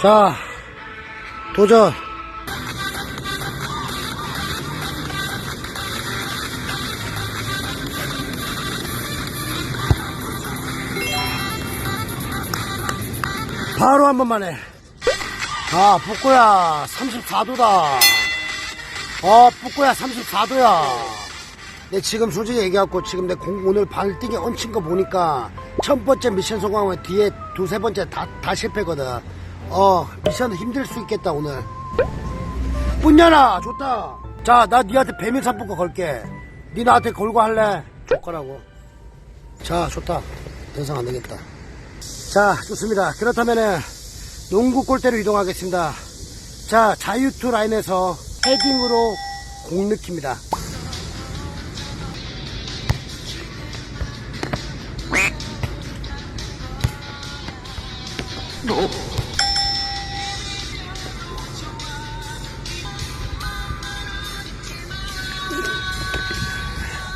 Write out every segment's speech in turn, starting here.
자, 도전. 바로 한 번만 해. 아, 북구야, 34도다. 어, 북구야, 34도야. 내 지금 솔직히 얘기하고 지금 내 공, 오늘 발등에 얹힌 거 보니까 첫 번째 미션 성공하면 뒤에 두세 번째 다, 다 실패거든. 어, 미션 힘들 수 있겠다, 오늘. 뿐냐라, 좋다. 자, 나 니한테 배민 삼부거 걸게. 니 나한테 걸고 할래? 족거라고. 자, 좋다. 더 이상 안 되겠다. 자, 좋습니다. 그렇다면은 농구 골대로 이동하겠습니다. 자, 자유투 라인에서 헤딩으로 공 넣기입니다.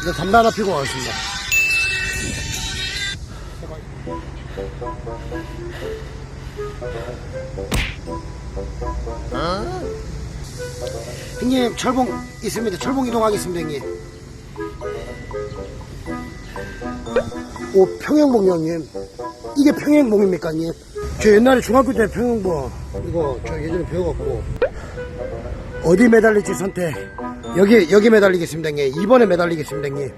이제 담배 하나 피고 가겠습니다. 형님 철봉 있습니다. 철봉 이동하겠습니다, 형님. 오 평행봉 형님. 이게 평행봉입니까, 형님? 저 옛날에 중학교 때 평행봉 이거 저 예전에 배워갖고 어디 매달릴지 선택. 여기 여기 매달리겠습니다, 형님. 2번에 매달리겠습니다, 형님.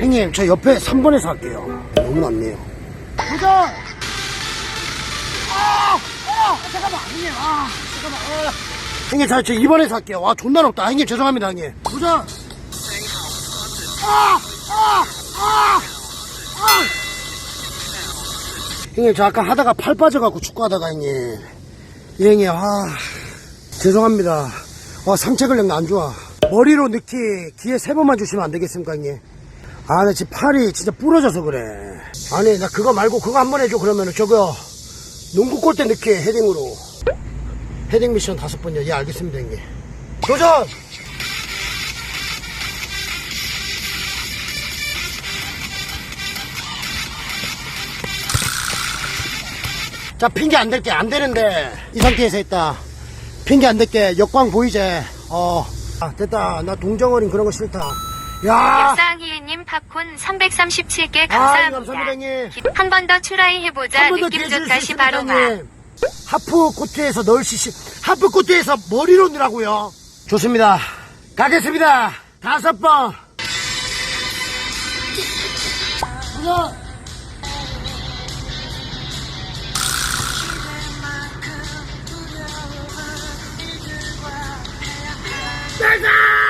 형님 저 옆에 3번에서 할게요. 너무 낮네요. 도전! 아! 아! 잠깐만, 형님. 아, 잠깐만. 아. 형님, 저, 저 2번에서 할게요. 와, 존나 높다. 형님, 죄송합니다, 형님. 도전! 아! 아! 아! 아! 형님, 저 아까 하다가 팔 빠져갖고 축구하다가, 형님. 예, 형님, 아. 죄송합니다. 와, 상체 근력 안 좋아. 머리로 넣기 기회 세 번만 주시면 안 되겠습니까, 형님? 아, 나 지금 팔이 진짜 부러져서 그래. 아니, 나 그거 말고 그거 한 번 해줘. 그러면은 저거, 농구 골대 넣기 헤딩으로. 헤딩 미션 다섯 번이요. 예, 알겠습니다, 형님. 도전! 자, 핑계 안 될게, 안 되는데. 이 상태에서 했다. 핑계 안 될게. 역광 보이지? 어. 아, 됐다. 나 동정어린 그런 거 싫다. 야! 육상희애님 팝콘 337개 아, 감사합니다. 감사합니다, 형님. 한번더 트라이 해보자. 한번더 느낌 기회 주실 좋다 수 형님? 하프 코트에서 널시시 하프 코트에서 머리로 넣으라고요. 좋습니다. 가겠습니다. 다섯 번. 하나. 나이스! 나이스!